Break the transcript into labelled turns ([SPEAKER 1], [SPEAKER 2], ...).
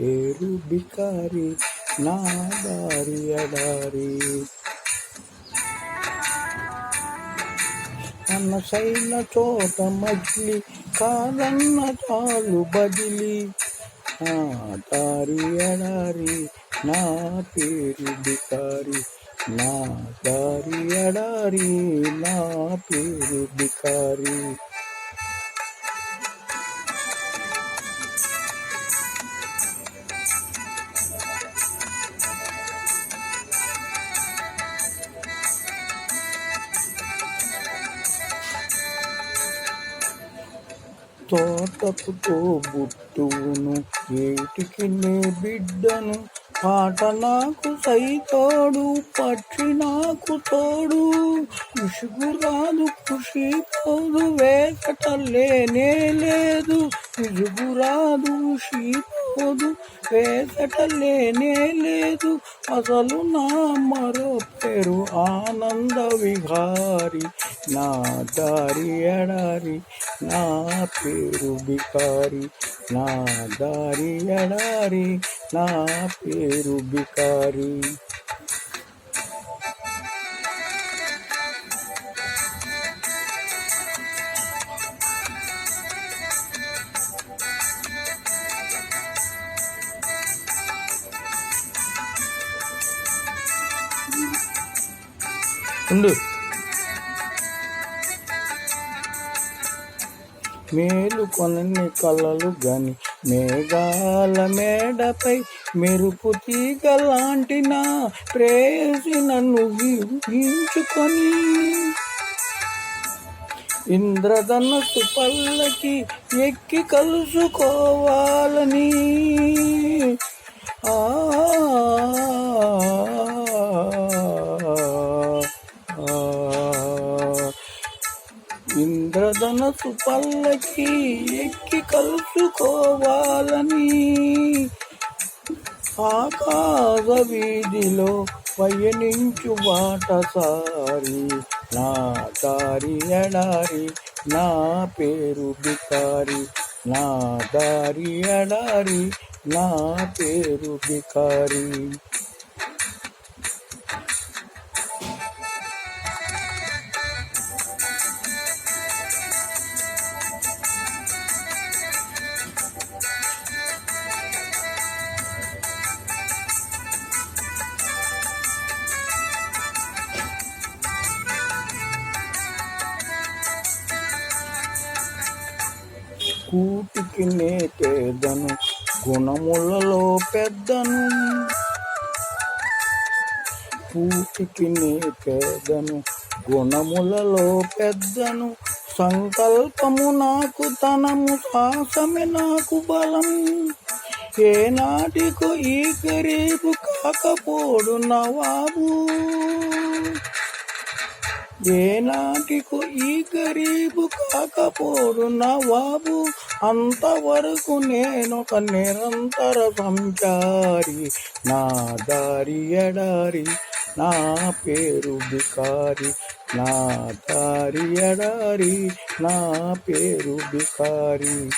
[SPEAKER 1] పేరు బికారి నా దారి అడారి. మనసైన చోట మజిలి కాదన్న చాలు బదిలి. నా దారి అడారి నా పేరు బికారి. నా దారి అడారి నా పేరు బికారి. తోటకు తోబుట్టువును ఏటికి నే బిడ్డను పాట నాకు సైతోడు పక్షి నాకు తోడు. కుషుగు రాదు ఖుషి పోదు వేసట లేనే లేదు. ఇసుగు రాదు ఖుషి తప్పదు పేదట లేనే లేదు అసలు నా మరో పేరు ఆనంద విహారి. నా దారి ఎడారి నా పేరు బికారి. నా దారి ఎడారి నా పేరు బికారి. ఉండు. మేలు కొనని కలలు గాని మేఘాల మేడపై మెరుపు తీగ లాంటి నా ప్రేసి నన్ను ఊహించుకొని ఇంద్రధనస్సు పల్లకి ఎక్కి కలుసుకోవాలని. ఆ ధనసు పల్లకి ఎక్కి కలుసుకోవాలని. ఆకాశ వీధిలో పయనించు బాటసారి నా దారి ఎడారి నా పేరు బికారి నా దారి ఎడారి నా పేరు బికారి. కూటికి నే పేదను గుణములలో పెద్దను. కూటికి నే పేదను గుణములలో పెద్దను. సంకల్పము నాకు తనము శ్వాసమే నాకు బలం. ఏనాటికు ఈ గరీబు కాకపోడు నవాబు ఏనాటికు ఈ గరీబు కాకపోడు నవాబు అంతవరకు నేనొక నిరంతర సంచారి. నా దారి ఎడారి నా పేరు బికారి. నా దారి ఎడారి నా పేరు బికారి.